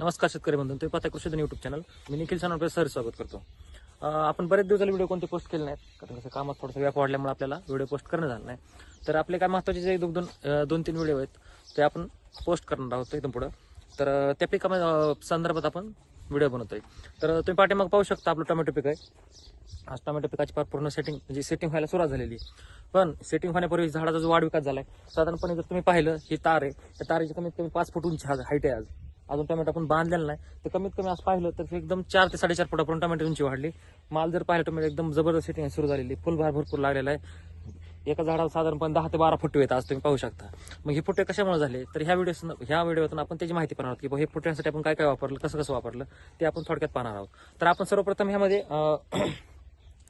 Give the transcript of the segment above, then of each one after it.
नमस्कार शेतकरी बंधू तुम्ही पाहता कृषी युट्यूब चॅनल मी निखिल सर सर स्वागत करतो. आपण बरेच दिवस झाले व्हिडिओ कोणते पोस्ट केले नाहीत कारण कसं कामात थोडासा व्याप वाढल्यामुळे आपल्याला व्हिडिओ पोस्ट करणं झालं नाही. तर आपले काय महत्त्वाचे जे दोन दोन तीन व्हिडिओ आहेत ते आपण पोस्ट करणार आहोत एकदम पुढं. तर त्या पिका संदर्भात आपण व्हिडिओ बनवतोय. तर तुम्ही पाठीमाग पाहू शकता आपलं टोमॅटो पीक आहे. आज टोमॅटो पिकाची फार पूर्ण सेटिंग म्हणजे सेटिंग व्हायला सुरुवात झालेली आहे. पण सेटिंग होण्यापूर्वी झाडाचा जो वाढ विकास आहे साधारणपणे जर तुम्ही पाहिलं ही तार आहे. त्या तारेची कमीत कमी पाच फूट उंची हाईट आहे आज. अजून टोमॅटो आपण बांधलेला नाही. तर कमीत कमी आज पाहिलं तर एकदम चार ते साडेचार फुटापर्यंत टोमॅटो उंची वाढली. माल जर पाहिलं टोमॅटो एकदम जबरदस्त सेटिंग सुरू झालेली. फुलभार भरपूर लागलेला आहे. एका झाडाला साधारणपणे दहा ते बारा फुटे येतात आज तुम्ही पाहू शकता. मग हे फुटे कशामुळे झाले? तर ह्या व्हिडिओ ह्या व्हिडिओतून आपण त्याची माहिती पाहणार आहोत की हे फुट्यांसाठी आपण काय काय वापरलं कसं कसं वापरलं ते आपण थोडक्यात पाहणार आहोत. तर आपण सर्वप्रथम ह्यामध्ये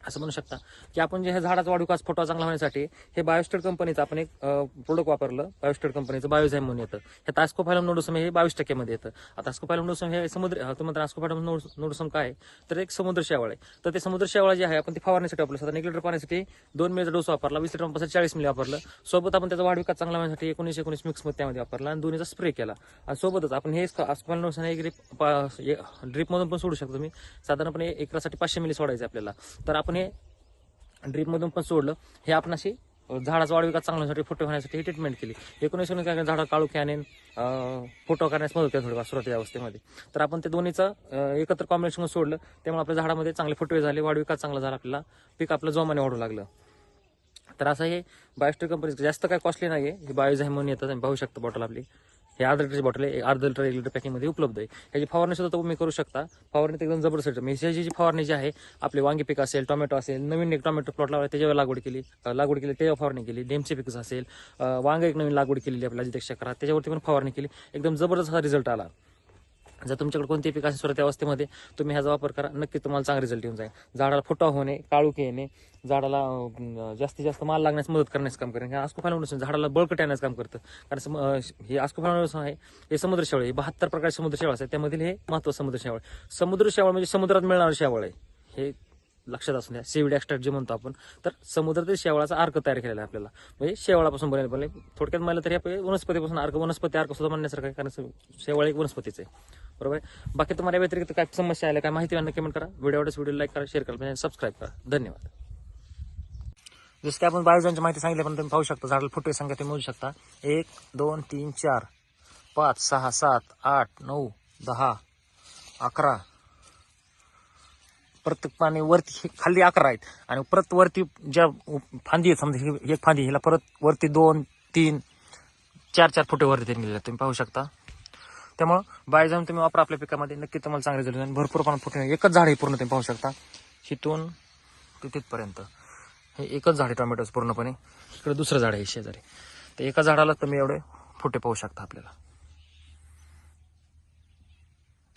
असं म्हणू शकता. की आपण जे हे झाडाचा वाढविकास फोटो चांगला होण्यासाठी हे बायोस्टेड कंपनीचं आपण एक प्रोडक्ट वापरलं. बायोस्टेड कंपनीचं बायोझाईम म्हणून येतं. हे तास्कोफायलम नोडोसम हे बावीस टक्क्यामध्ये येतं. आता तास्कोफायलम नोडोसम हे समुद्र अं, तुम्ही तास्कोफायलम नोडोसम काय आहे? तर एक समुद्र शेवाळ आहे. तर ते समुद्र शेवाळ जे आहे आपण ते फवारण्यासाठी वापरलं. साधारण एक लिटर पाण्यासाठी दोन मिलीचा डोस वापरला वीस लिटरपासून चाळीस मिली वापरलं. सोबत आपण त्याचा वाढविकास चांगला होण्यासाठी एकोणीस एकोणीस मिक्समध्ये त्यामध्ये वापरला आणि दोन्हीचा स्प्रे केला. आणि सोबतच आपण हे अस्कोफायलम नोडोसम एक ड्रिप ड्रिपमधून पण सोडू शकतो तुम्ही. साधारणपणे एकरासाठी पाचशे मिली सोडायचे आपल्याला. तर आपण हे ड्रीपमधून पण सोडलं. हे आपण अशी झाडाचा वाढविकास चांगल्यासाठी होण्यासाठी फोटो होण्यासाठी ही ट्रीटमेंट केली. एकोणीस एकोणीस काय झाडा काळू कॅने फोटो करण्यास मदत केली थोडीफार सुरुवातीच्या अवस्थेमध्ये. तर आपण ते दोन्हीचं एकत्र कॉम्बिनेशन सोडलं. त्यामुळे आपल्या झाडामध्ये चांगले फुटवे झाले वाढविकास चांगला झाला आपल्याला. पीक आपलं जोमाने वाढू लागलं. तर असं हे बायोस्टर कंपनी जास्त काय कॉस्टली नाही आहे हे बायोझाईम म्हणून येतं तुम्ही पाहू शकता बॉटल आपली. हे अर्धा लिटरची बॉटल आहे. अर्धा लिटर एक लिटर पॅकिंगमध्ये उपलब्ध आहे. ह्याची फवारणी सुद्धा तुम्ही करू शकता. फवारणी एकदम जबरदस्त म्हणजे ह्याची जी फवारणी जी आहे आपले वांगी पीक असेल टोमॅटो असेल नवीन एक टोमॅटो प्लॉट लावला त्याच्यावर लागवड केली. लागवड केली त्याच्यावर फवारणी केली. डेमचे पीक असेल वांग एक नवीन लागवड केलेली आपल्या अजित चक्रात. त्याच्यावरती पण फवारणी केली. एकदम जबरदस्त हा रिझल्ट आला. जर तुमच्याकडे कोणते पीक असेल सुरुवाती अवस्थेमध्ये तुम्ही ह्याचा वापर करा. नक्की तुम्हाला चांगला रिझल्ट येऊन जाईल. झाडाला फुटा होणे काळुकी येणे झाडाला जास्तीत जास्त माल लागण्यास मदत करण्यास काम करेल आस्कोफायला झाडाला बळकट येण्यास काम करतं. कारण सम- अं, हे आहे हे समुद्र शेवळ आहे बहात्तर प्रकारचे समुद्र शेवळ असतात. त्यामधील हे महत्त्व समुद्र शेवळ समुद्र शेवळ म्हणजे समुद्रात मिळणारं शेवळ आहे. हे लक्षात असू द्या. सीविड एक्स्ट्रॅक्ट जे म्हणतो आपण. तर समुद्रातील शेवळाचा अर्क तयार केलेला आहे आपल्याला. म्हणजे शेवळापासून बनलेला पण थोडक्यात म्हणलं तरी आपण वनस्पतीपासून अर्क वनस्पती अर्क सुद्धा म्हणण्यासारखं आहे. कारण शेवळ एक वनस्पतीच आहे. बरोबर आहे? बाकी तुम्हाला या व्यतिरिक्त काय समस्या आल्या काय माहिती यांना कमेंट करा. व्हिडिओ व्हिडिओ लाईक करा शेअर करा म्हणजे सबस्क्राईब करा. धन्यवाद. जसं की आपण बायोजनची माहिती सांगितली पण तुम्ही पाहू शकता झाडाला फोटो संख्या तुम्ही मोजू शकता. एक दोन तीन चार पाच सहा सात आठ नऊ दहा अकरा. प्रत्येक पाणी वरती हे खाली अकरा आहेत. आणि परत वरती ज्या फांदी आहेत समजा ही एक फांदी हिला परत वरती दोन तीन चार चार फुटे वरती त्यांनी आहेत. तुम्ही पाहू शकता. त्यामुळं बायोजाम तुम्ही वापरा आपल्या पिकामध्ये. नक्की तुम्हाला चांगले झाले. आणि भरपूर प्रमाणात फुटे एकच झाड हे पूर्ण तुम्ही पाहू शकता. हिथून ते तिथपर्यंत. हे एकच झाड आहे टोमॅटोच पूर्णपणे. इकडे दुसरं झाड आहे शेजारी. तर एका झाडाला तुम्ही एवढे फुटे पाहू शकता आपल्याला.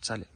चालेल.